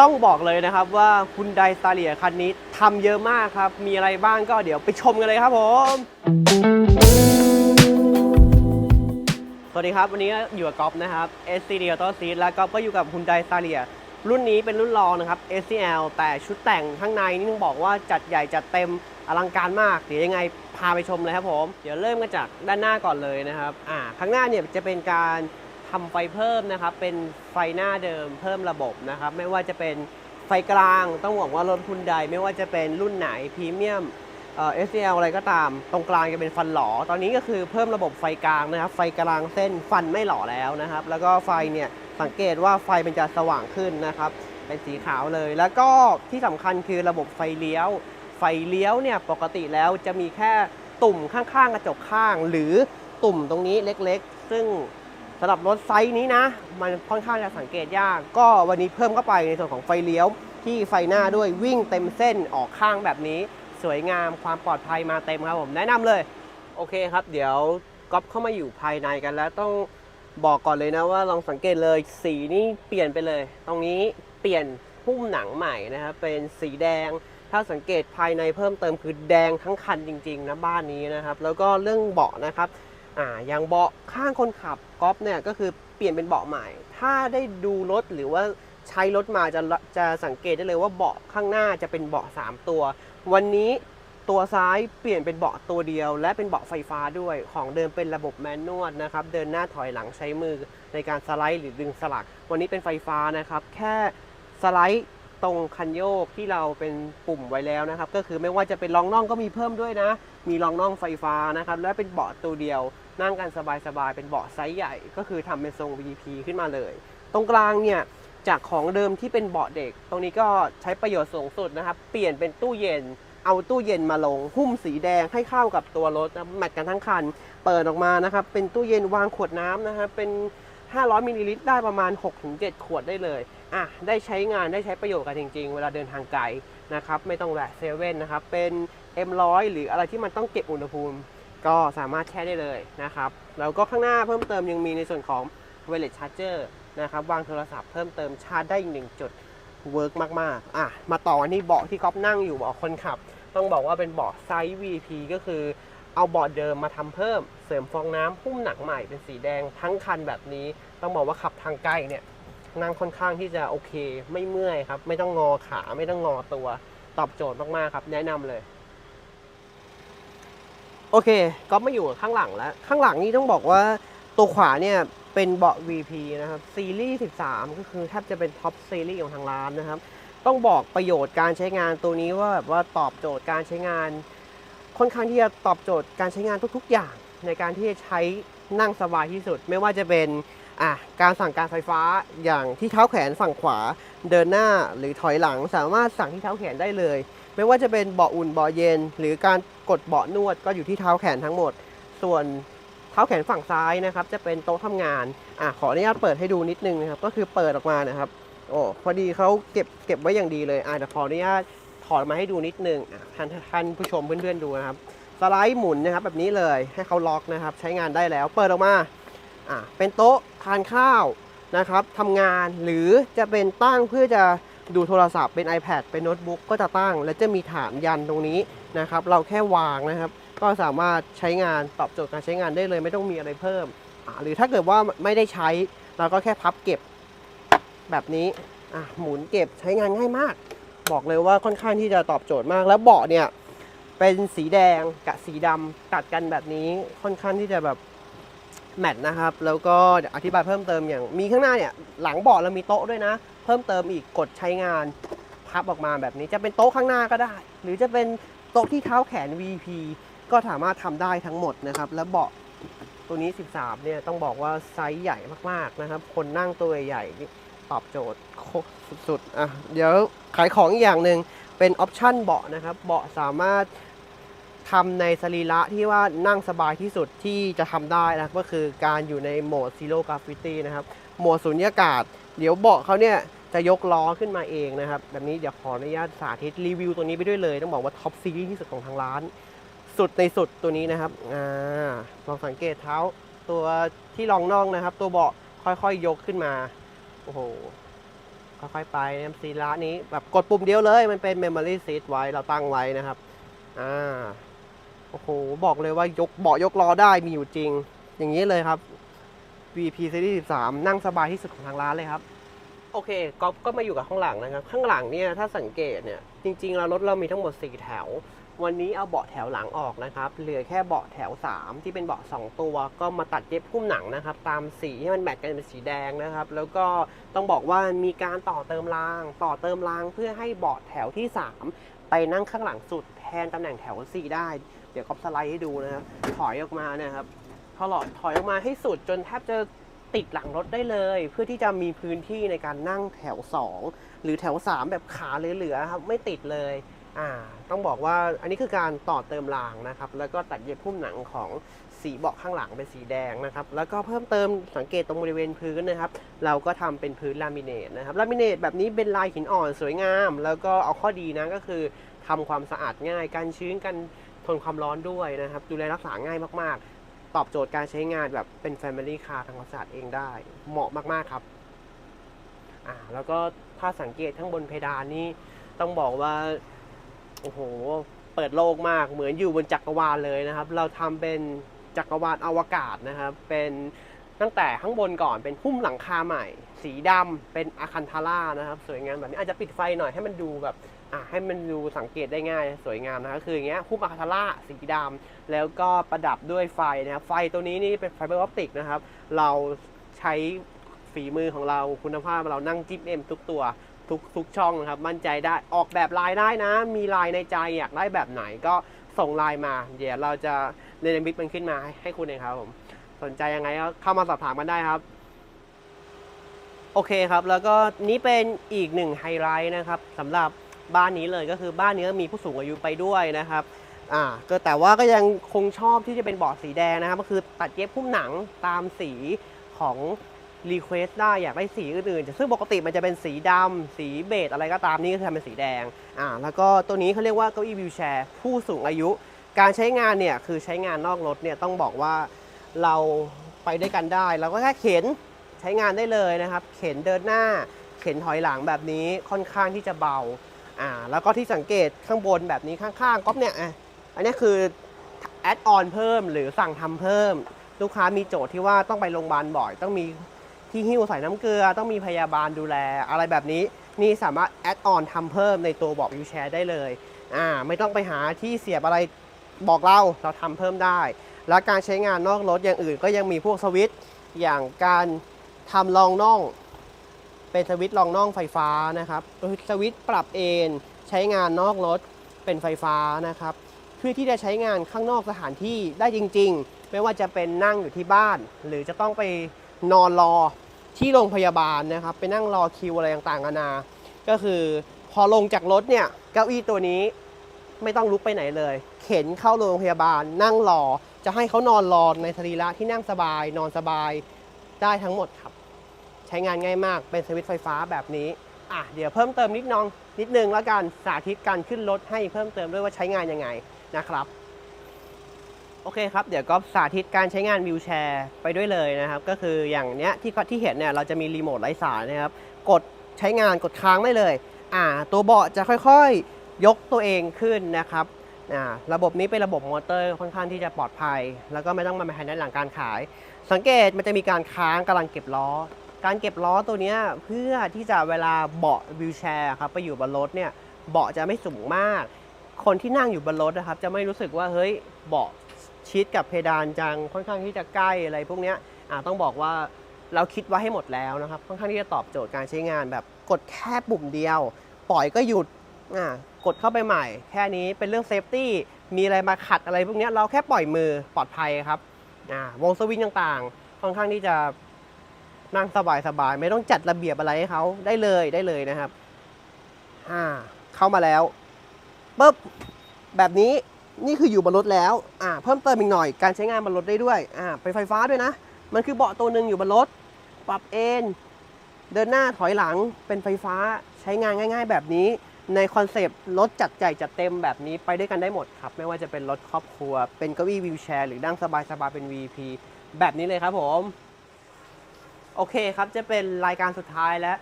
ต้องบอกเลยนะครับว่าคุณไดสตาเลียคันนี้ทำเยอะมากครับ มีอะไรบ้างก็เดี๋ยวไปชมกันเลยครับผม สวัสดีครับ วันนี้อยู่กับก๊อฟนะครับ SCD Auto Seat แล้วก๊อฟก็อยู่กับคุณไดสตาเลียรุ่นนี้เป็นรุ่นรองนะครับ SCL แต่ชุดแต่งข้างในนี่ต้องบอกว่าจัดใหญ่จัดเต็มอลังการมากเดี๋ยวยังไงพาไปชมเลยครับผม เดี๋ยวเริ่มกันจากด้านหน้าก่อนเลยนะครับอ่าข้างหน้าเนี่ยจะเป็นการ ทำไฟเพิ่มนะครับ เป็นไฟหน้าเดิมเพิ่มระบบนะครับ ไม่ว่าจะเป็นไฟกลางต้องบอกว่ารถคุณใด ไม่ว่าจะเป็นรุ่นไหนพรีเมียมเอ่อ SCL อะไรก็ตาม ตรงกลางจะเป็นฟันหลอตอนนี้ก็คือเพิ่มระบบไฟกลางนะครับ ไฟกลางเส้นฟันไม่หล่อแล้วนะครับ แล้วก็ไฟเนี่ยสังเกตว่าไฟมันจะสว่างขึ้นนะครับ เป็นสีขาวเลย แล้วก็ที่สำคัญคือระบบไฟเลี้ยว ไฟเลี้ยวเนี่ยปกติแล้วจะมีแค่ตุ่มข้างๆกระจกข้าง หรือตุ่มตรงนี้เล็กๆ ซึ่ง สำหรับรถไซส์นี้นะ มันค่อนข้างจะสังเกตยาก ก็วันนี้เพิ่มเข้าไปในส่วนของไฟเลี้ยว ที่ไฟหน้าด้วยวิ่งเต็มเส้นออกข้างแบบนี้ สวยงามความปลอดภัยมาเต็มครับผมแนะนำเลย โอเคครับ เดี๋ยวก๊อฟเข้ามาอยู่ภายในกันแล้วต้องบอกก่อนเลยนะว่าลองสังเกตเลยสีนี่เปลี่ยนไปเลย ตรงนี้เปลี่ยนหุ้มหนังใหม่นะครับเป็นสีแดง ถ้าสังเกตภายในเพิ่มเติมคือแดงทั้งคันจริงๆนะบ้านนี้นะครับ แล้วก็เรื่องเบาะนะครับ อ่าอย่างเบาะข้างคนขับก๊อฟเนี่ยก็คือเปลี่ยนเป็นเบาะใหม่ ถ้าได้ดูรถหรือว่าใช้รถมาจะจะสังเกตได้เลยว่าเบาะข้างหน้าจะเป็นเบาะสามตัว วันนี้ตัวซ้ายเปลี่ยนเป็นเบาะตัวเดียว และเป็นเบาะไฟฟ้าด้วยของเดิมเป็นระบบแมนนวลนะครับเดินหน้าถอยหลังใช้มือในการสไลด์หรือดึงสลัก วันนี้เป็นไฟฟ้านะครับ แค่สไลด์ ตรงคันโยกที่เราเป็นปุ่มไว้แล้วนะครับ ก็คือไม่ว่าจะเป็นรองน่องก็มีเพิ่มด้วยนะ มีรองน่องไฟฟ้านะครับ และเป็นเบาะตัวเดียว นั่งกันสบายๆ เป็นเบาะไซส์ใหญ่ ก็คือทำเป็นทรง VP ขึ้นมาเลย ตรงกลางเนี่ยจากของเดิมที่เป็นเบาะเด็ก ตรงนี้ก็ใช้ประโยชน์สูงสุดนะครับ เปลี่ยนเป็นตู้เย็น เอาตู้เย็นมาลง หุ้มสีแดงให้เข้ากับตัวรถนะแมทกันทั้งคัน เปิดออกมานะครับ เป็นตู้เย็นวางขวดน้ำนะครับ เป็น 500มิลลิลิตรได้ประมาณ 6-7 ขวดได้เลยอะได้ใช้งานได้ใช้ประโยชน์กันจริง ๆ เวลาเดินทางไกลนะครับไม่ต้องแวะเซเว่นนะครับเป็น M100 หรืออะไรที่มันต้องเก็บอุณหภูมิ ก็สามารถแช่ได้เลยนะครับแล้วก็ข้างหน้าเพิ่มเติมยังมีในส่วนของ Wireless Charger นะครับวางโทรศัพท์เพิ่มเติมชาร์จได้อีกหนึ่งจุดเวิร์กมากๆอะมาต่อนที่เบาะที่ก๊อฟนั่งอยู่เบาะคนขับ ต้องบอกว่าเป็นเบาะไซส์ VP ก็คือ เอาเบาะเดิมมาทำเพิ่ม เสริมฟองน้ำหุ้มหนังใหม่เป็นสีแดงทั้งคันแบบนี้ ต้องบอกว่าขับทางไกล้เนี่ยนั่งค่อนข้างที่จะโอเค ไม่เมื่อยครับ ไม่ต้องงอขาไม่ต้องงอตัว ตอบโจทย์มากๆครับ แนะนำเลย โอเค ก็มาอยู่ข้างหลังแล้ว ข้างหลังนี่ต้องบอกว่าตัวขวาเนี่ยเป็นเบาะ VP นะครับซีรีส์ 13 ก็คือแทบจะเป็นท็อปซีรีส์ของทางร้านนะครับ ต้องบอกประโยชน์การใช้งานตัวนี้ว่าแบบว่าตอบโจทย์การใช้งาน ค่อนข้างที่จะตอบโจทย์การใช้งานทุก ๆ อย่างในการที่จะใช้นั่งสบายที่สุด ไม่ว่าจะเป็นการสั่งการไฟฟ้าอย่างที่เท้าแขนฝั่งขวาเดินหน้าหรือถอยหลังสามารถสั่งที่เท้าแขนได้เลย ไม่ว่าจะเป็นเบาะอุ่นเบาะเย็น หรือการกดเบาะนวดก็อยู่ที่เท้าแขนทั้งหมด ส่วนเท้าแขนฝั่งซ้ายนะครับจะเป็นโต๊ะทำงานอะขออนุญาตเปิดให้ดูนิดนึงนะครับก็คือเปิดออกมานะครับโอ้พอดีเขาเก็บเก็บไว้อย่างดีเลยอะเดี๋ยวขออนุญาต ถอดมาให้ดูนิดนึงอะท่านท่านผู้ชมเพื่อนๆดูนะครับ สไลด์หมุนนะครับแบบนี้เลยให้เขาล็อกนะครับ ใช้งานได้แล้ว เปิดออกมาอะเป็นโต๊ะทานข้าวนะครับทำงานหรือจะเป็นตั้งเพื่อจะดูโทรศัพท์เป็น iPad เป็นโน้ตบุ๊กก็จะตั้ง และจะมีฐานยันตรงนี้นะครับ เราแค่วางนะครับ ก็สามารถใช้งานตอบโจทย์การใช้งานได้เลย ไม่ต้องมีอะไรเพิ่ม หรือถ้าเกิดว่าไม่ได้ใช้ เราก็แค่พับเก็บแบบนี้หมุนเก็บใช้งานง่ายมาก บอกเลยว่าค่อนข้างที่จะตอบโจทย์มาก แล้วเบาะเนี่ยเป็นสีแดงกับสีดำตัดกันแบบนี้ค่อนข้างที่จะแบบแมทนะครับ แล้วก็อธิบายเพิ่มเติมอย่างมีข้างหน้าเนี่ยหลังเบาะเรามีโต๊ะด้วยนะ เพิ่มเติมอีกกดใช้งานพับออกมาแบบนี้จะเป็นโต๊ะข้างหน้าก็ได้ หรือจะเป็นโต๊ะที่เท้าแขน VP ก็สามารถทำได้ทั้งหมดนะครับ แล้วเบาะตัวนี้ 13 เนี่ยต้องบอกว่าไซส์ใหญ่มากๆนะครับ คนนั่งตัวใหญ่ๆนี่ ตอบโจทย์คตรสุดๆอะเดี๋ยวขายของอีกอย่างหนึ่งเป็นออปชั่นเบาะนะครับ เบาะสามารถทำในสรีระที่ว่านั่งสบายที่สุดที่จะทำได้นะก็คือการอยู่ในโหมด Zero Gravity นะครับโหมดสุญญากาศ เดี๋ยวเบาะเขาเนี่ยจะยกล้อขึ้นมาเองนะครับ แบบนี้เดี๋ยวขออนุญาตสาธิตรีวิวตัวนี้ไปด้วยเลย ต้องบอกว่าท็อปซีรีส์ที่สุดของทางร้าน สุดในสุดตัวนี้นะครับอ่าลองสังเกตเท้าตัวที่รองน่องนะครับ ตัวเบาะค่อยๆยกขึ้นมา โอ้โหค่อยๆไปนะครับซีระนี้แบบกดปุ่มเดียวเลย มันเป็น Memory Seat ไว้เราตั้งไว้นะครับ อ่า โอ้โห บอกเลยว่ายกเบาะยกล้อได้มีอยู่จริง อย่างนี้เลยครับ VP Series 13 นั่งสบายที่สุดของทางร้านเลยครับ โอเคก๊อฟก็มาอยู่กับข้างหลังนะครับ ข้างหลังเนี่ยถ้าสังเกตเนี่ย จริง ๆ แล้วรถเรามีทั้งหมด 4 แถว วันนี้เอาเบาะแถวหลังออกนะครับ เหลือแค่เบาะแถว 3 ที่เป็นเบาะ 2 ตัว ก็มาตัดเย็บพุ่มหนังนะครับ ตามสีให้มันแมทกันเป็นสีแดงนะครับ แล้วก็ต้องบอกว่ามีการต่อเติมราง ต่อเติมรางเพื่อให้เบาะแถวที่ 3 ไปนั่งข้างหลังสุดแทนตำแหน่งแถว 4 ได้ เดี๋ยวก๊อฟสไลด์ให้ดูนะครับ ถอยออกมานี่ยครับถลอดถอยออกมาให้สุดจนแทบจะติดหลังรถได้เลย เพื่อที่จะมีพื้นที่ในการนั่งแถว 2 หรือแถว 3 แบบขาเหลือๆครับไม่ติดเลย อ่าต้องบอกว่าอันนี้คือการต่อเติมรางนะครับ แล้วก็ตัดเย็บพุ่มหนังของสีเบาะข้างหลังเป็นสีแดงนะครับ แล้วก็เพิ่มเติมสังเกตตรงบริเวณพื้นนะครับ เราก็ทำเป็นพื้นลามิเนตนะครับ ลามิเนตแบบนี้เป็นลายหินอ่อนสวยงาม แล้วก็เอาข้อดีนะก็คือทำความสะอาดง่ายการชื้นกันทนความร้อนด้วยนะครับ ดูแลรักษาง่ายมากๆ ตอบโจทย์การใช้งานแบบเป็น Family Car ทำความสะอาดเองได้ เหมาะมากๆครับอ่าแล้วก็ถ้าสังเกตข้างบนเพดานนี่ต้องบอกว่า โอ้โห เปิดโลกมากเหมือนอยู่บนจักรวาลเลยนะครับ เราทำเป็นจักรวาลอวกาศนะครับ เป็นตั้งแต่ข้างบนก่อนเป็นหุ้มหลังคาใหม่ สีดำเป็นอาคันทาร่านะครับ สวยงามแบบนี้อาจจะปิดไฟหน่อยให้มันดูแบบอะให้มันดูสังเกตได้ง่ายสวยงามนะครับคืออย่างเงี้ยหุ้มอาคันทาร่าสีดำแล้วก็ประดับด้วยไฟนะครับไฟตัวนี้นี่เป็นไฟเบอร์ออปติกนะครับ เราใช้ฝีมือของเราคุณภาพเรานั่งจิ้มเอ็มทุกตัว ทุกทุกช่องนะครับ มั่นใจได้ออกแบบลายได้นะ มีลายในใจอยากได้แบบไหนก็ส่งลายมา เดี๋ยวเราจะเนรมิตมันขึ้นมาให้ให้คุณเองครับผมสนใจยังไงก็เข้ามาสอบถามกันได้ครับ โอเคครับ แล้วก็นี้เป็นอีกหนึ่งไฮไลท์นะครับสำหรับบ้านนี้เลยก็คือบ้านนี้มีผู้สูงอายุไปด้วยนะครับอ่าก็แต่ว่าก็ยังคงชอบที่จะเป็นเบาะสีแดงนะครับ ก็คือตัดเย็บพุ่มหนังตามสีของ รีเควสได้อยากได้สีอื่นๆซึ่งปกติมันจะเป็นสีดำสีเบจอะไรก็ตามนี่ก็ทำเป็นสีแดงอ่าแล้วก็ตัวนี้เขาเรียกว่าเก้าอี้วิวแชร์ผู้สูงอายุ การใช้งานเนี่ยคือใช้งานนอกรถเนี่ยต้องบอกว่าเราไปด้วยกันได้เราก็แค่เข็นใช้งานได้เลยนะครับ เข็นเดินหน้า เข็นถอยหลังแบบนี้ค่อนข้างที่จะเบาอ่าแล้วก็ที่สังเกตข้างบนแบบนี้ข้างๆก๊อฟเนี่ยอันนี้คือแอดออนเพิ่มหรือสั่งทำเพิ่ม ลูกค้ามีโจทย์ที่ว่าต้องไปโรงพยาบาลบ่อย ต้องมี ที่หิ้วใส่น้ำเกลือต้องมีพยาบาลดูแล อะไรแบบนี้นี่สามารถแอดออนทำเพิ่มในตัวบอกวิวแชร์ได้เลยอ่าไม่ต้องไปหาที่เสียบอะไรบอกเราเราทำเพิ่มได้ และการใช้งานนอกรถอย่างอื่นก็ยังมีพวกสวิตช์อย่างการทำรองน่อง เป็นสวิตช์รองน่องไฟฟ้านะครับสวิตช์ปรับเอนใช้งานนอกรถเป็นไฟฟ้านะครับเพื่อที่จะใช้งานข้างนอกสถานที่ได้จริง ๆ ไม่ว่าจะเป็นนั่งอยู่ที่บ้าน หรือจะต้องไปนอนรอ ที่โรงพยาบาลนะครับ ไปนั่งรอคิวอะไรต่างๆนานา ก็คือพอลงจากรถเนี่ยเก้าอี้ตัวนี้ไม่ต้องลุกไปไหนเลย เข็นเข้าโรงพยาบาล นั่งรอ จะให้เขานอนรอในสรีระที่นั่งสบาย นอนสบายได้ทั้งหมดครับ ใช้งานง่ายมากเป็นสวิตช์ไฟฟ้าแบบนี้อะเดี๋ยวเพิ่มเติมนิดนองนิดนึงแล้วกันสาธิตการขึ้นรถให้เพิ่มเติมด้วยว่าใช้งานยังไงนะครับ โอเคครับ เดี๋ยวก็สาธิตการใช้งานวิวแชร์ไปด้วยเลยนะครับ ก็คืออย่างเนี้ยที่ที่เห็นเนี่ยเราจะมีรีโมทไร้สายนะครับ กดใช้งานกดค้างได้เลย อ่า ตัวเบาะจะค่อยๆ ยกตัวเองขึ้นนะครับอ่าระบบนี้เป็นระบบมอเตอร์ค่อนข้างที่จะปลอดภัย แล้วก็ไม่ต้องมาภายในหลังการขาย สังเกตมันจะมีการค้างกำลังเก็บล้อ การเก็บล้อตัวเนี้ยเพื่อที่จะเวลาเบาะวิวแชร์ครับไปอยู่บนรถเนี่ยเบาะจะไม่สูงมาก คนที่นั่งอยู่บนรถนะครับ จะไม่รู้สึกว่าเฮ้ยเบาะ ชิดกับเพดานจังค่อนข้างที่จะใกล้อะไรพวกเนี้ยต้องบอกว่าเราคิดไว้ให้หมดแล้วนะครับค่อนข้างที่จะตอบโจทย์การใช้งานแบบกดแค่ปุ่มเดียว ปล่อยก็หยุดกดเข้าไปใหม่ แค่นี้เป็นเรื่องเซฟตี้มีอะไรมาขัดอะไรพวกนี้เราแค่ปล่อยมือปลอดภัยครับวงสวิงต่างๆ ค่อนข้างที่จะนั่งสบายๆ ไม่ต้องจัดระเบียบอะไรให้เขาได้เลยได้เลยนะครับเข้ามาแล้วปุ๊บแบบนี้ นี่คืออยู่บนรถแล้วอ่าเพิ่มเติมอีกหน่อยการใช้งานบนรถได้ด้วยอ่าเป็นไฟฟ้าด้วยนะ มันคือเบาะตัวหนึ่งอยู่บนรถ ปรับเอนเดินหน้าถอยหลังเป็นไฟฟ้าใช้งานง่าย ๆ แบบนี้ ในคอนเซปต์รถจัดใหญ่จัดเต็มแบบนี้ไปด้วยกันได้หมดครับ ไม่ว่าจะเป็นรถครอบครัว เป็นเก้าอี้วิวแชร์หรือนั่งสบายๆเป็น VP แบบนี้เลยครับผมโอเคครับ จะเป็นรายการสุดท้ายและ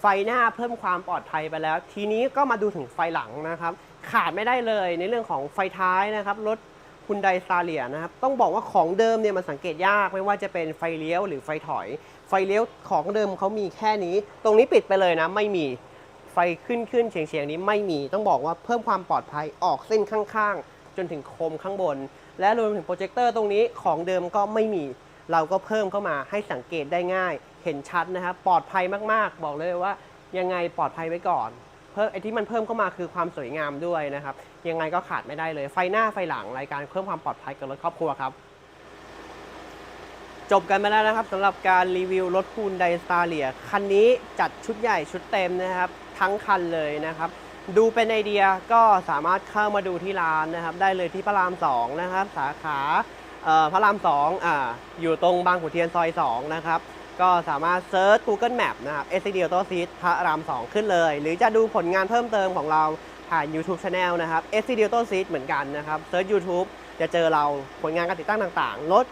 ไฟหน้าเพิ่มความปลอดภัยไปแล้ว ทีนี้ก็มาดูถึงไฟหลังนะครับ ขาดไม่ได้เลยในเรื่องของไฟท้ายนะครับรถคุณไดซาเลียนะครับต้องบอกว่าของเดิมเนี่ยมันสังเกตยากไม่ว่าจะเป็นไฟเลี้ยวหรือไฟถอย ไฟเลี้ยวของเดิมเขามีแค่นี้ ตรงนี้ปิดไปเลยนะไม่มีไฟขึ้นขึ้นเฉียงเฉียงๆนี้ไม่มีต้องบอกว่าเพิ่มความปลอดภัยออกเส้นข้างๆ จนถึงโคมข้างบน และรวมถึงโปรเจคเตอร์ตรงนี้ของเดิมก็ไม่มี เราก็เพิ่มเข้ามาให้สังเกตได้ง่าย เห็นชัดนะครับปลอดภัยมากๆ บอกเลยว่ายังไงปลอดภัยไว้ก่อน เพิ่มไอที่มันเพิ่มเข้ามาคือความสวยงามด้วยนะครับ ยังไงก็ขาดไม่ได้เลย ไฟหน้าไฟหลังรายการเพิ่มความปลอดภัยกับรถครอบครัวครับ จบกันไปแล้วนะครับสำหรับการรีวิวรถคูนไดสตาเลียคันนี้จัดชุดใหญ่ชุดเต็มนะครับ ทั้งคันเลยนะครับ ดูเป็นไอเดียก็สามารถเข้ามาดูที่ร้านนะครับ ได้เลยที่พระราม2นะครับ สาขาพระราม2อ่าอยู่ตรงบางขุนเทียนซอย2นะครับ ก็สามารถเซิร์ช Google Map นะครับ s c d Auto Seat พระราม 2 ขึ้นเลย หรือจะดูผลงานเพิ่มเติมของเราผ่าน YouTube Channel นะครับ s c d Auto Seat เหมือนกันนะครับเซิร์ช YouTube จะเจอเราผลงานการติดตั้งต่างๆ รถ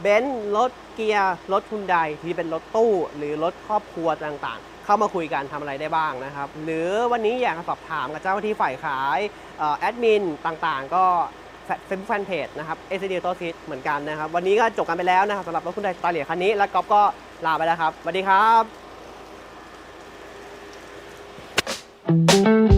เบนซ์รถเกียร์รถทุนไดที่เป็นรถตู้ หรือรถครอบครัวต่างๆ เข้ามาคุยกันทำอะไรได้บ้างนะครับ หรือวันนี้อยากสอบถามกับเจ้าหน้าที่ฝ่ายขายออแอดมินต่างๆ ก็ แฟนเพจนะครับ s d โตซิเหมือนกันนะครับ วันนี้ก็จบกันไปแล้วนะครับสำหรับรถคุณไดสตาร์เลียคันนี้ แล้วก๊อฟก็ลาไปแล้วครับสวัสดีครับ